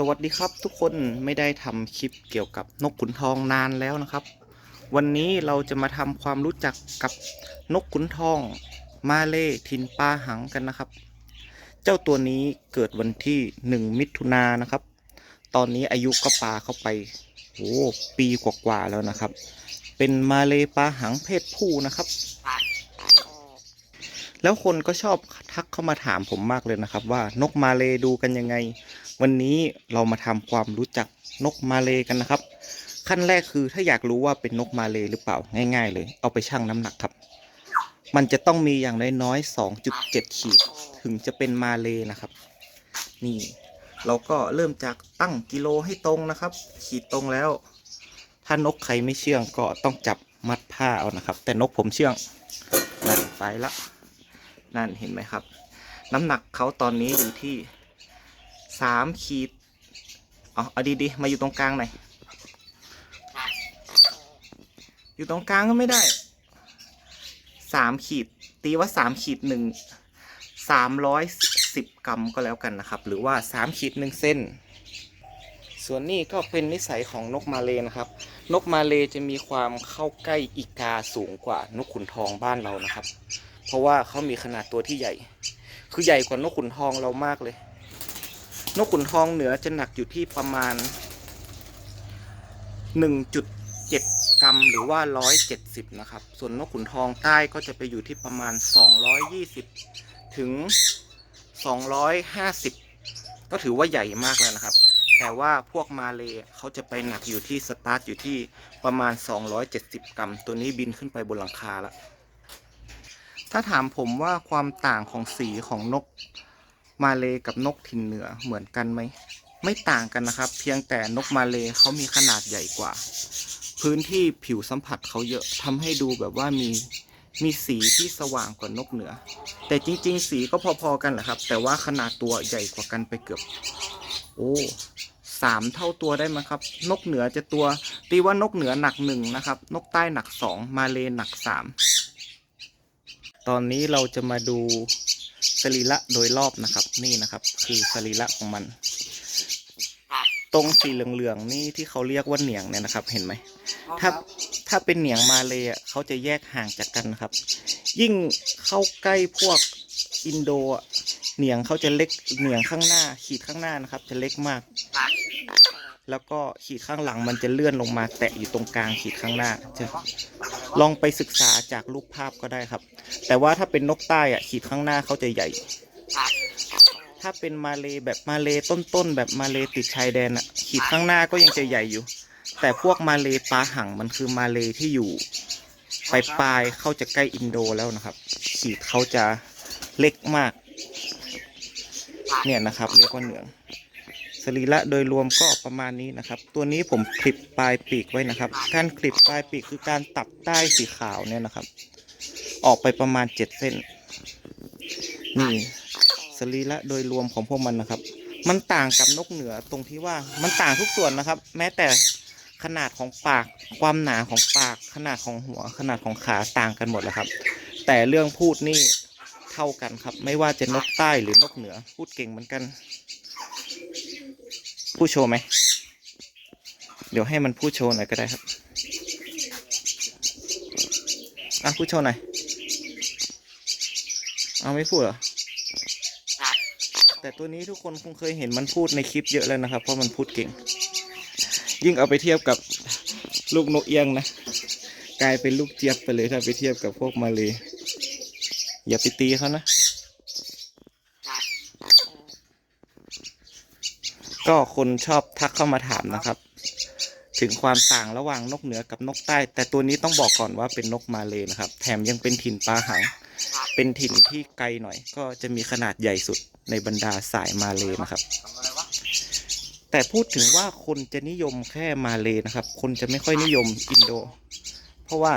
สวัสดีครับทุกคนไม่ได้ทำคลิปเกี่ยวกับนกขุนทองนานแล้วนะครับ วันนี้เราจะมาทำความรู้จักกับนกขุนทองมาเล่ทินปลาหังกันนะครับ เจ้าตัวนี้เกิดวันที่ 1 มิถุนายนนะครับ ตอนนี้อายุก็ปาเข้าไปโอ้ปีกว่าๆแล้วนะครับ เป็นมาเลปลาหังเพศผู้นะครับ แล้วคนก็ชอบทักเข้ามาถามผมมากเลยนะครับ ว่านกมาเลดูกันยังไง วันนี้เรามาทำความรู้จักนกมาเลกันนะครับ ขั้นแรกคือถ้าอยากรู้ว่าเป็นนกมาเลหรือเปล่าง่าย ๆ เลย เอาไปชั่งน้ำหนักครับ มันจะต้องมีอย่างน้อยๆ2.7 ขีด ถึงจะเป็นมาเลนะครับ นี่ เราก็เริ่มจากตั้งกิโลให้ตรงนะครับ ขีดตรงแล้ว ถ้านกใครไม่เชื่องก็ต้องจับมัดผ้าเอานะครับ แต่นกผมเชื่องนั่นไปละนั่นเห็นไหมครับ น้ำหนักเขาตอนนี้อยู่ที่ สามขีดเอาเอาดีๆ มาอยู่ตรงกลางหน่อย อยู่ตรงกลางก็ไม่ได้สามขีด ตีว่าสามขีดหนึ่งสามร้อยสิบกรัมก็แล้วกันนะครับ หรือว่าสามขีดหนึ่งเส้น ส่วนนี้ก็เป็นนิสัยของนกมาเลนะครับ นกมาเลจะมีความเข้าใกล้อีกาสูงกว่านกขุนทองบ้านเรานะครับ เพราะว่าเขามีขนาดตัวที่ใหญ่ คือใหญ่กว่านกขุนทองเรามากเลย นกขุนทองเหนือจะหนักอยู่ที่ประมาณ 1.7 กรัมหรือว่า 170 นะครับ ส่วนนกขุนทองใต้ก็จะไปอยู่ที่ประมาณ 220 ถึง 250 ก็ถือว่าใหญ่มากแล้วนะครับ แต่ว่าพวกมาเลยเขาจะไปหนักอยู่ที่สตาร์ทอยู่ที่ประมาณ 270 กรัม ตัวนี้บินขึ้นไปบนหลังคาแล้วถ้าถามผมว่าความต่างของสีของนก มาเลกับนกถิ่นเหนือเหมือนกันไหม ไม่ต่างกันนะครับ เพียงแต่นกมาเลเขามีขนาดใหญ่กว่า พื้นที่ผิวสัมผัสเขาเยอะทำให้ดูแบบว่ามีมีสีที่สว่างกว่านกเหนือ แต่จริง ๆ สีก็พอๆกันแหละครับ แต่ว่าขนาดตัวใหญ่กว่ากันไปเกือบ โอ้สามเท่าตัวได้มั้งครับ นกเหนือจะตัว ตีว่านกเหนือหนักหนึ่งนะครับ นกใต้หนักสองมาเลหนักสามตอนนี้เราจะมาดู สรีระโดยรอบนะครับ นี่นะครับ คือสรีระของมัน ตรงสีเหลืองๆนี่ที่เขาเรียกว่าเหนียงเนี่ยนะครับ เห็นไหมถ้าถ้าเป็นเหนียงมาเลยอะเขาจะแยกห่างจากกันนะครับ ยิ่งเข้าใกล้พวก อินโดอะเหนียงเขาจะเล็กเหนียงข้างหน้า ขีดข้างหน้านะครับ จะเล็กมาก แล้วก็ขีดข้างหลังมันจะเลื่อนลงมา แตะอยู่ตรงกลางขีดข้างหน้าจะลองไปศึกษาจากรูปภาพก็ได้ครับ แต่ว่าถ้าเป็นนกใต้อะขีดข้างหน้าเขาจะใหญ่ ถ้าเป็นมาเลแบบมาเลต้นๆแบบมาเลติดชายแดนอะขีดข้างหน้าก็ยังจะใหญ่อยู่ แต่พวกมาเลปลาหังมันคือมาเลที่อยู่ปลายปลายเข้าจะใกล้อินโดแล้วนะครับ ขีดเขาจะ เล็กมาก เนี่ยนะครับเรียกว่าเหนืองสรีระโดยรวมก็ประมาณนี้นะครับ ตัวนี้ผมคลิปปลายปีกไว้นะครับ การคลิปปลายปีกคือการตัดใต้สีขาวเนี่ยนะครับ ออกไปประมาณเจ็ดเส้น นี่สรีระโดยรวมของพวกมันนะครับ มันต่างกับนกเหนือตรงที่ว่ามันต่างทุกส่วนนะครับ แม้แต่ขนาดของปาก ความหนาของปาก ขนาดของหัว ขนาดของขาต่างกันหมดเลยครับ แต่เรื่องพูดนี่ เท่ากันครับ ไม่ว่าจะนกใต้หรือนกเหนือ พูดเก่งเหมือนกันผู้โชว์ไหม เดี๋ยวให้มันพูดโชว์หน่อยก็ได้ครับ อะพูดโชว์หน่อย เอาไม่พูดเหรอ แต่ตัวนี้ทุกคนคงเคยเห็นมันพูดในคลิปเยอะแล้วนะครับ เพราะมันพูดเก่ง ยิ่งเอาไปเทียบกับลูกนกเอียงนะ กลายเป็นลูกเจี๊ยบไปเลยถ้าไปเทียบกับพวกมาเลย อย่าไปตีเขานะ ก็คนชอบทักเข้ามาถามนะครับ ถึงความต่างระหว่างนกเหนือกับนกใต้ แต่ตัวนี้ต้องบอกก่อนว่าเป็นนกมาเลยนะครับ แถมยังเป็นถิ่นปลาหังเป็นถิ่นที่ไกลหน่อย ก็จะมีขนาดใหญ่สุดในบรรดาสายมาเลยนะครับ แต่พูดถึงว่าคนจะนิยมแค่มาเลยนะครับ คนจะไม่ค่อยนิยมอินโด เพราะว่า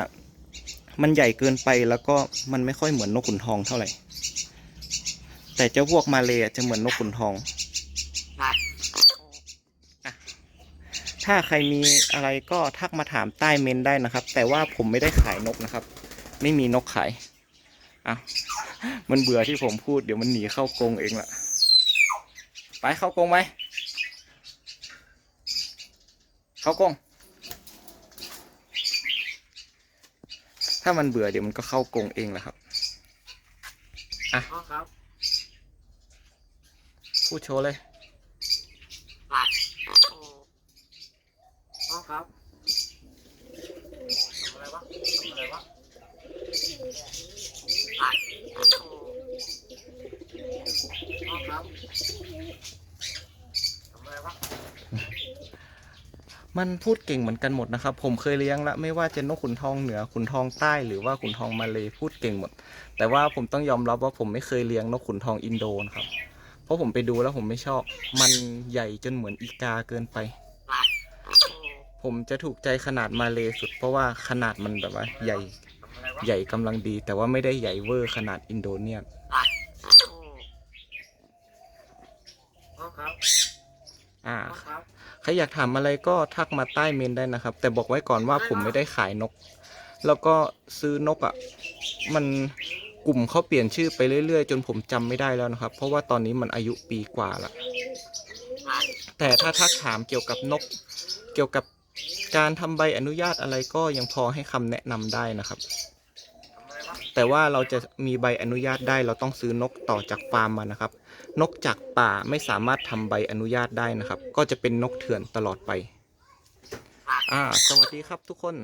มันใหญ่เกินไปแล้วก็มันไม่ค่อยเหมือนนกขุนทองเท่าไหร่ แต่เจ้าพวกมาเลยจะเหมือนนกขุนทองถ้าใครมีอะไรก็ทักมาถามใต้เมนได้นะครับ แต่ว่าผมไม่ได้ขายนกนะครับ ไม่มีนกขายอะมันเบื่อที่ผมพูดเดี๋ยวมันหนีเข้ากรงเองละไปเข้ากรงไหมเข้ากรง ถ้ามันเบื่อเดี๋ยวมันก็เข้ากรงเองแหละครับอ๋อครับพูดโชว์เลย อ๋อครับทำอะไรวะทำอะไรวะอ๋อครับทำอะไรวะ มันพูดเก่งเหมือนกันหมดนะครับ ผมเคยเลี้ยงละไม่ว่าจะนกขุนทองเหนือขุนทองใต้หรือว่าขุนทองมาเลยพูดเก่งหมด แต่ว่าผมต้องยอมรับว่าผมไม่เคยเลี้ยงนกขุนทองอินโดนะครับ เพราะผมไปดูแล้วผมไม่ชอบ มันใหญ่จนเหมือนอีกาเกินไป ผมจะถูกใจขนาดมาเลยสุด เพราะว่าขนาดมันแบบว่าใหญ่ใหญ่กำลังดี แต่ว่าไม่ได้ใหญ่เวอร์ขนาดอินโดเนียอ่าครับ ใครอยากถามอะไรก็ทักมาใต้เมนได้นะครับ แต่บอกไว้ก่อนว่าผมไม่ได้ขายนก แล้วก็ซื้อนกอะ่ะมันกลุ่มเขาเปลี่ยนชื่อไปเรื่อยๆ จนผมจำไม่ได้แล้วนะครับ เพราะว่าตอนนี้มันอายุปีกว่าละแต่ถ้าทักถามเกี่ยวกับนก เกี่ยวกับการทำใบอนุญาตอะไรก็ยังพอให้คำแนะนำได้นะครับ แต่ว่าเราจะมีใบอนุญาตได้ เราต้องซื้อนกต่อจากฟาร์มมานะครับ นกจากป่าไม่สามารถทำใบอนุญาตได้นะครับ ก็จะเป็นนกเถื่อนตลอดไป อ่า สวัสดีครับทุกคน